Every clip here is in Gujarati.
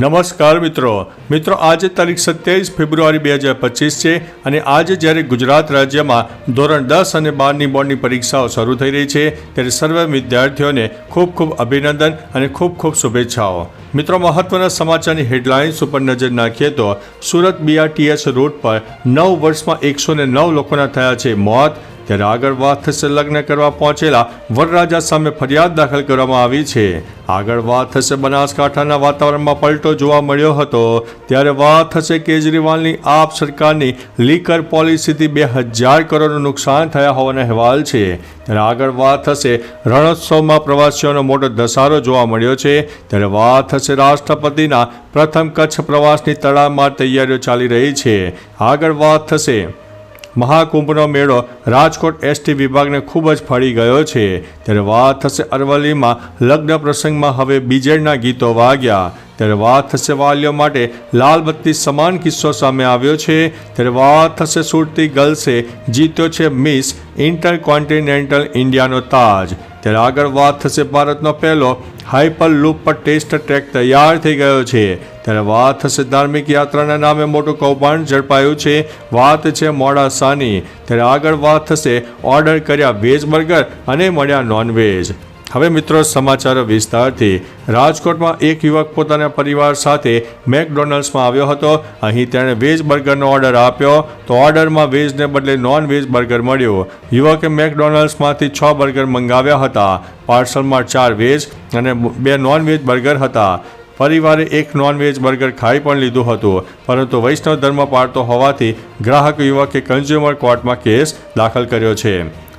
નમસ્કાર મિત્રો. મિત્રો, આજે તારીખ સત્યાવીસ ફેબ્રુઆરી બે હજાર પચીસ છે અને આજે જ્યારે ગુજરાત રાજ્યમાં ધોરણ દસ અને બારની બોર્ડની પરીક્ષાઓ શરૂ થઈ રહી છે, ત્યારે સર્વ વિદ્યાર્થીઓને ખૂબ ખૂબ અભિનંદન અને ખૂબ ખૂબ શુભેચ્છાઓ. મિત્રો, મહત્વના સમાચારની હેડલાઇન્સ ઉપર નજર નાખીએ તો સુરત બીઆરટીએસ રૂટ પર નવ વર્ષમાં એકસો ને નવ લોકોના થયા છે મોત ત્યારે આગળ વાત થશે લગ્ન કરવા પહોંચેલા વરરાજા સામે ફરિયાદ દાખલ કરવામાં આવી છે. આગળ વાત થશે બનાસકાંઠાના વાતાવરણમાં પલટો જોવા મળ્યો હતો. ત્યારે વાત થશે કેજરીવાલની આપ સરકારની લીકર પોલિસીથી બે હજાર કરોડનું નુકસાન થયા હોવાના અહેવાલ છે. ત્યારે આગળ વાત થશે રણોત્સવમાં પ્રવાસીઓનો મોટો ધસારો જોવા મળ્યો છે. ત્યારે વાત થશે રાષ્ટ્રપતિના પ્રથમ કચ્છ પ્રવાસની તડામાર તૈયારીઓ ચાલી રહી છે. આગળ વાત થશે મહાકુંભનો મેળો રાજકોટ એસટી વિભાગને ખૂબ જ ફળી ગયો છે. ત્યારે વાત થશે અરવલ્લીમાં લગ્ન પ્રસંગમાં હવે બીજેડના ગીતો વાગ્યા. ત્યારે વાત થશે વાલીઓ માટે લાલબત્તી સમાન કિસ્સો સામે આવ્યો છે. ત્યારે વાત થશે સુરતી ગર્લ્સે જીત્યો છે મિસ ઇન્ટર કોન્ટિનેન્ટલ ઇન્ડિયાનો તાજ. ત્યારે આગળ વાત થશે ભારતનો પહેલો હાઈપર લૂપ પર ટેસ્ટ ટ્રેક તૈયાર થઈ ગયો છે. ત્યારે વાત થશે ધાર્મિક યાત્રાના નામે મોટું કૌભાંડ ઝડપાયું છે. વાત છે મોડાસાની ત્યારે આગળ વાત થશે ઓર્ડર કર્યા વેજ બર્ગર અને મળ્યા નોનવેજ. હવે મિત્રો સમાચારો વિસ્તારથી. રાજકોટમાં એક યુવક પોતાના પરિવાર સાથે મેકડોનલ્ડ્સમાં આવ્યો હતો. અહીં તેણે વેજ બર્ગરનો ઓર્ડર આપ્યો. તો ઓર્ડરમાં વેજને બદલે નોન વેજ બર્ગર મળ્યો. યુવકે મેકડોનલ્ડ્સમાંથી છ બર્ગર મંગાવ્યા હતા. પાર્સલમાં ચાર વેજ અને બે નોન વેજ બર્ગર હતા. પરિવારે એક નોનવેજ બર્ગર ખાઈ પણ લીધું હતું. પરંતુ વૈષ્ણવ ધર્મ પાળતો હોવાથી ગ્રાહક યુવકે કન્ઝ્યુમર કોર્ટમાં કેસ દાખલ કર્યો છે.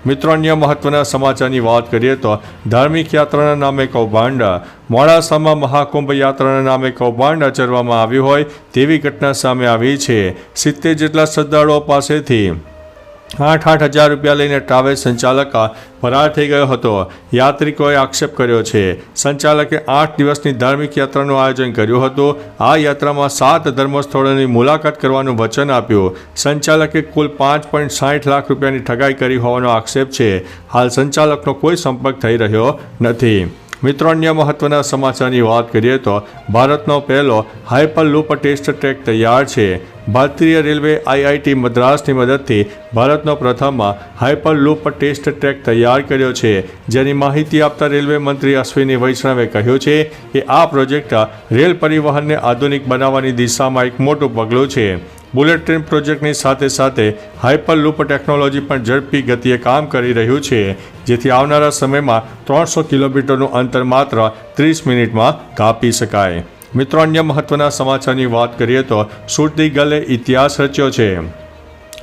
મિત્રો, અન્ય મહત્વના સમાચારની વાત કરીએ તો ધાર્મિક યાત્રાના નામે કૌભાંડ, મોડાસામાં મહાકુંભ યાત્રાના નામે કૌભાંડ આચરવામાં આવ્યું હોય તેવી ઘટના સામે આવી છે. સિત્તેર જેટલા શ્રદ્ધાળુઓ પાસેથી આઠ આઠ હજાર રૂપિયા લઈને ટ્રાવેલ સંચાલક ફરાર થઈ ગયો હતો. યાત્રિકોએ આક્ષેપ કર્યો છે. સંચાલકે આઠ દિવસની ધાર્મિક યાત્રાનું આયોજન કર્યું હતું. આ યાત્રામાં સાત ધર્મસ્થળોની મુલાકાત કરવાનું વચન આપ્યું. સંચાલકે કુલ પાંચ પોઈન્ટ સાઠ લાખ રૂપિયાની ઠગાઈ કરી હોવાનો આક્ષેપ છે. હાલ સંચાલકનો કોઈ સંપર્ક થઈ રહ્યો નથી. મિત્રો, અન્ય મહત્વના સમાચારની વાત કરીએ તો ભારતનો પહેલો હાઇપર લૂપ ટેસ્ટ ટ્રેક તૈયાર છે. ભારતીય રેલવે આઈઆઈટી મદ્રાસની મદદથી ભારતનો પ્રથમ હાઇપર લૂપ ટેસ્ટ ટ્રેક તૈયાર કર્યો છે. જેની માહિતી આપતા રેલવે મંત્રી અશ્વિની વૈષ્ણવે કહ્યું છે કે આ પ્રોજેક્ટ રેલ પરિવહનને આધુનિક બનાવવાની દિશામાં એક મોટું પગલું છે. બુલેટ ટ્રેન પ્રોજેક્ટની સાથે સાથે હાઇપર લૂપ ટેકનોલોજી પણ ઝડપી ગતિએ કામ કરી રહ્યું છે, જેથી આવનારા સમયમાં ત્રણસો કિલોમીટરનું અંતર માત્ર ત્રીસ મિનિટમાં કાપી શકાય. મિત્રો, અન્ય મહત્વના સમાચારની વાત કરીએ તો સુરતી ગલે ઇતિહાસ રચ્યો છે.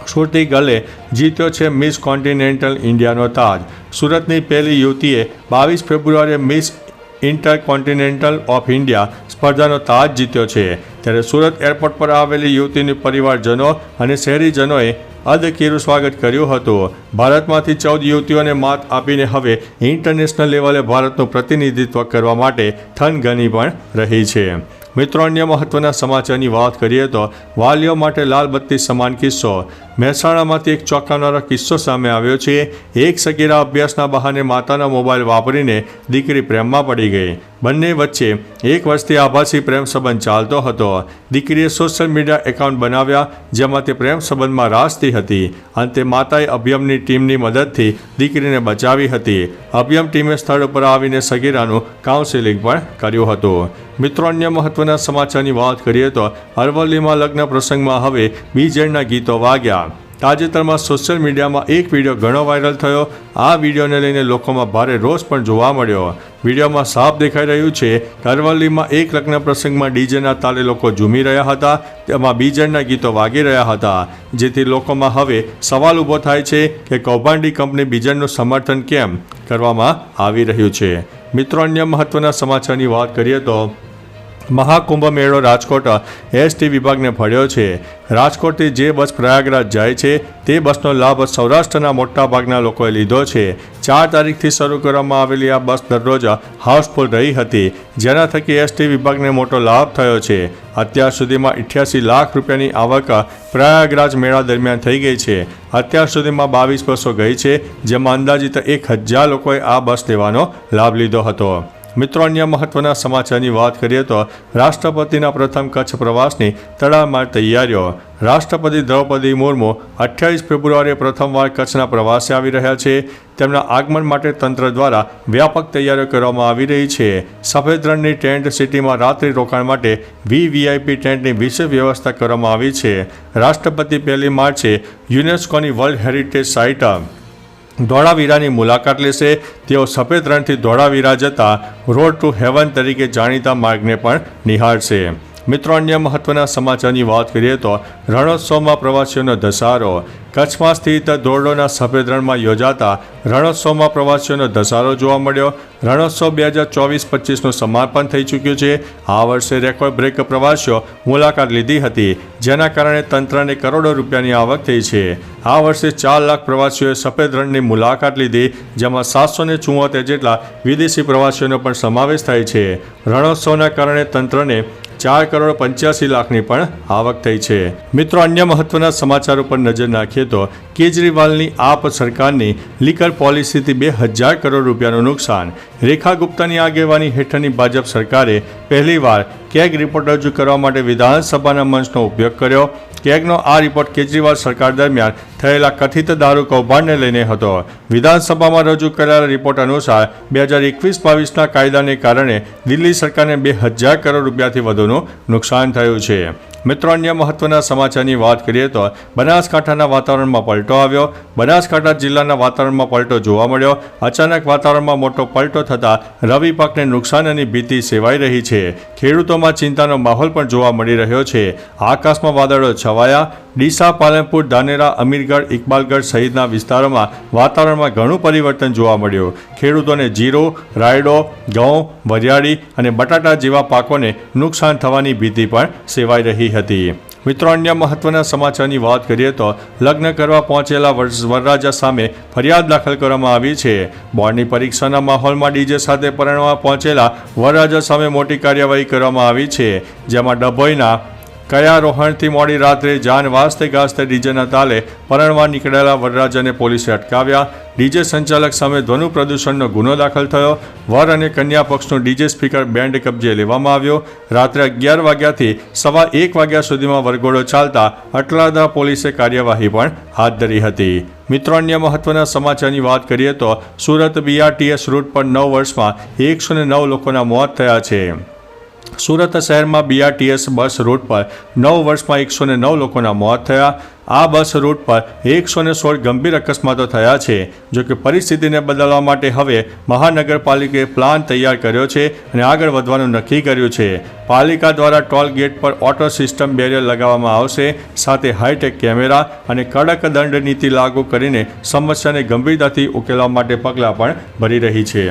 સુરતી ગલે જીત્યો છે મિસ કોન્ટિનેન્ટલ ઇન્ડિયાનો તાજ. સુરતની પહેલી યુવતીએ બાવીસ ફેબ્રુઆરીએ Miss Intercontinental of India સ્પર્ધાનો તાજ જીત્યો છે. ત્યારે સુરત એરપોર્ટ પર આવેલી યુવતીની પરિવારજનો અને શહેરીજનોએ અદકીરું સ્વાગત કર્યું હતું. ભારતમાંથી ચૌદ યુવતીઓને માત આપીને હવે ઇન્ટરનેશનલ લેવલે ભારતનું પ્રતિનિધિત્વ કરવા માટે થનગની પણ રહી છે. મિત્રો, અન્ય મહત્વના સમાચારની વાત કરીએ તો વાલીઓ માટે લાલ બત્તી સમાન કિસ્સો. મહેસાણામાંથી એક ચોંકાવનારો કિસ્સો સામે આવ્યો છે. એક સગીરા અભ્યાસના બહાને માતાના મોબાઈલ વાપરીને દીકરી પ્રેમમાં પડી ગઈ. બંને વચ્ચે એક વર્ષથી આભાસી પ્રેમ સંબંધ ચાલતો હતો. દીકરીએ સોશિયલ મીડિયા એકાઉન્ટ બનાવ્યા, જેમાં તે પ્રેમ સંબંધમાં રાસતી હતી. અંતે માતાએ અભિયમની ટીમની મદદથી દીકરીને બચાવી હતી. અભિયમ ટીમે સ્થળ ઉપર આવીને સગીરાનું કાઉન્સેલિંગ પણ કર્યું હતું. મિત્રો, અન્ય મહત્વના સમાચારની વાત કરીએ તો અરવલ્લીમાં લગ્ન પ્રસંગમાં હવે બીજેડના ગીતો વાગ્યા. તાજેતરમાં સોશિયલ મીડિયામાં એક વીડિયો ઘણો વાયરલ થયો. આ વિડીયોને લઈને લોકોમાં ભારે રોષ પણ જોવા મળ્યો. વિડીયોમાં સાફ દેખાઈ રહ્યું છે અરવલ્લીમાં એક લગ્ન પ્રસંગમાં ડીજેના તાલે લોકો ઝૂમી રહ્યા હતા. તેમાં બીજેડના ગીતો વાગી રહ્યા હતા, જેથી લોકોમાં હવે સવાલ ઊભો થાય છે કે કૌભાંડી કંપની બીજેડનું સમર્થન કેમ કરવામાં આવી રહ્યું છે. મિત્રો, અન્ય મહત્વના સમાચારની વાત કરીએ તો મહાકુંભ મેળો રાજકોટ એસટી વિભાગને ફળ્યો છે. રાજકોટથી જે બસ પ્રયાગરાજ જાય છે, તે બસનો લાભ સૌરાષ્ટ્રના મોટાભાગના લોકોએ લીધો છે. ચાર તારીખથી શરૂ કરવામાં આવેલી આ બસ દરરોજ હાઉસફુલ રહી હતી, જેના થકી એસટી વિભાગને મોટો લાભ થયો છે. અત્યાર સુધીમાં ઇઠ્યાસી લાખ રૂપિયાની આવક પ્રયાગરાજ મેળા દરમિયાન થઈ ગઈ છે. અત્યાર સુધીમાં બાવીસ બસો ગઈ છે, જેમાં અંદાજિત એક હજાર લોકોએ આ બસ લેવાનો લાભ લીધો હતો. મિત્રો, અન્ય મહત્વના સમાચારની વાત કરીએ તો રાષ્ટ્રપતિના પ્રથમ કચ્છ પ્રવાસની તડામાર તૈયારીઓ. રાષ્ટ્રપતિ દ્રૌપદી મુર્મુ અઠ્યાવીસ ફેબ્રુઆરીએ પ્રથમવાર કચ્છના પ્રવાસે આવી રહ્યા છે. તેમના આગમન માટે તંત્ર દ્વારા વ્યાપક તૈયારીઓ કરવામાં આવી રહી છે. સફેદ રણની ટેન્ટ સિટીમાં રાત્રિ રોકાણ માટે વીવીઆઈપી ટેન્ટની વિશેષ વ્યવસ્થા કરવામાં આવી છે. રાષ્ટ્રપતિ પહેલી માર્ચે યુનેસ્કોની વર્લ્ડ હેરિટેજ સાઇટ ધોળાવીરાની મુલાકાત લેશે. તેઓ સફેદ રણથી ધોળાવીરા જતા રોડ ટુ હેવન તરીકે જાણીતા માર્ગને પણ નિહાળશે. મિત્રો, અન્ય મહત્વના સમાચારની વાત કરીએ તો રણોત્સવમાં પ્રવાસીઓનો ધસારો. કચ્છમાં સ્થિત ધોરડોના સફેદ રણમાં યોજાતા રણોત્સવમાં પ્રવાસીઓનો ધસારો જોવા મળ્યો. રણોત્સવ બે હજાર ચોવીસ પચીસનું સમાપન થઈ ચૂક્યું છે. આ વર્ષે રેકોર્ડ બ્રેક પ્રવાસીઓ મુલાકાત લીધી હતી, જેના કારણે તંત્રને કરોડો રૂપિયાની આવક થઈ છે. આ વર્ષે ચાર લાખ પ્રવાસીઓએ સફેદ રણની મુલાકાત લીધી, જેમાં સાતસો ને જેટલા વિદેશી પ્રવાસીઓનો પણ સમાવેશ થાય છે. રણોત્સવના કારણે તંત્રને ચાર કરોડ પંચ્યાસી લાખની પણ આવક થઈ છે. મિત્રો, અન્ય મહત્વના સમાચાર ઉપર નજર નાખીએ તો કેજરીવાલની આપ સરકારની લીકર પોલિસીથી બે હજાર કરોડ રૂપિયાનું નુકસાન. રેખા ગુપ્તાની આગેવાની હેઠળની ભાજપ સરકારે પહેલીવાર કેગ રિપોર્ટ રજૂ કરવા માટે વિધાનસભાના મંચનો ઉપયોગ કર્યો. કેગનો આ રિપોર્ટ કેજરીવાલ સરકાર દરમિયાન થયેલા કથિત દારૂ કૌભાંડને લઈને હતો. વિધાનસભામાં રજૂ કરાયેલા રિપોર્ટ અનુસાર બે હજાર એકવીસ બાવીસના કાયદાને કારણે દિલ્હી સરકારને બે હજાર કરોડ રૂપિયાથી વધુનું નુકસાન થયું છે. મિત્રો, અન્ય મહત્વના સમાચારની વાત કરીએ તો બનાસકાંઠાના વાતાવરણમાં પલટો આવ્યો. બનાસકાંઠા જિલ્લાના વાતાવરણમાં પલટો જોવા મળ્યો. અચાનક વાતાવરણમાં મોટો પલટો થતાં રવિ પાકને નુકસાનની ભીતિ સેવાઈ રહી છે. ખેડૂતોમાં ચિંતાનો માહોલ પણ જોવા મળી રહ્યો છે. આકાશમાં વાદળો છવાયા. ડીસા પાલનપુર ધાનેરા, અમીરગઢ, ઇકબાલગઢ સહિતના વિસ્તારોમાં વાતાવરણમાં ઘણું પરિવર્તન જોવા મળ્યું. ખેડૂતોને જીરો, રાયડો, ઘઉં, વરિયાળી અને બટાટા જેવા પાકોને નુકસાન થવાની ભીતિ પણ સેવાઈ રહી હતી. મિત્રો, અન્ય મહત્વના સમાચારની વાત કરીએ તો લગ્ન કરવા પહોંચેલા વર- વરરાજા સામે ફરિયાદ દાખલ કરવામાં આવી છે. બોર્ડની પરીક્ષાના માહોલમાં ડીજે સાથે પરણવા પહોંચેલા વરરાજા સામે મોટી કાર્યવાહી કરવામાં આવી છે, જેમાં ડભોઈના કયા રોહણથી મોડી રાત્રે જાન વાસ્તે ગાજતે ડીજેના તાલે પરણવા નીકળેલા વરરાજાને પોલીસે અટકાવ્યા. ડીજે સંચાલક સામે ધ્વનિ પ્રદૂષણનો ગુનો દાખલ થયો. વર અને કન્યા પક્ષનો ડીજે સ્પીકર બેન્ડ કબજે લેવામાં આવ્યો. રાત્રે અગિયાર વાગ્યાથી સવા એક વાગ્યા સુધીમાં વરઘોડો ચાલતા અટલાદા પોલીસે કાર્યવાહી પણ હાથ ધરી હતી. મિત્રો, અન્ય મહત્વના સમાચારની વાત કરીએ તો સુરત બીઆરટીએસ રૂટ પર નવ વર્ષમાં એકસો નવ લોકોના મોત થયા છે. સુરત શહેરમાં બીઆરટીએસ બસ રૂટ પર નવ વર્ષમાં એકસો ને નવ લોકોના મોત થયા. આ બસ રૂટ પર એકસો ને સોળ ગંભીર અકસ્માતો થયા છે, જો કે પરિસ્થિતિને બદલવા માટે હવે મહાનગરપાલિકાએ પ્લાન તૈયાર કર્યો છે અને આગળ વધવાનું નક્કી કર્યું છે. પાલિકા દ્વારા ટોલ ગેટ પર ઓટો સિસ્ટમ બેરિયર લગાવવામાં આવશે, સાથે હાઈટેક કેમેરા અને કડક દંડ નીતિ લાગુ કરીને સમસ્યાને ગંભીરતાથી ઉકેલવા માટે પગલાં પણ ભરી રહી છે.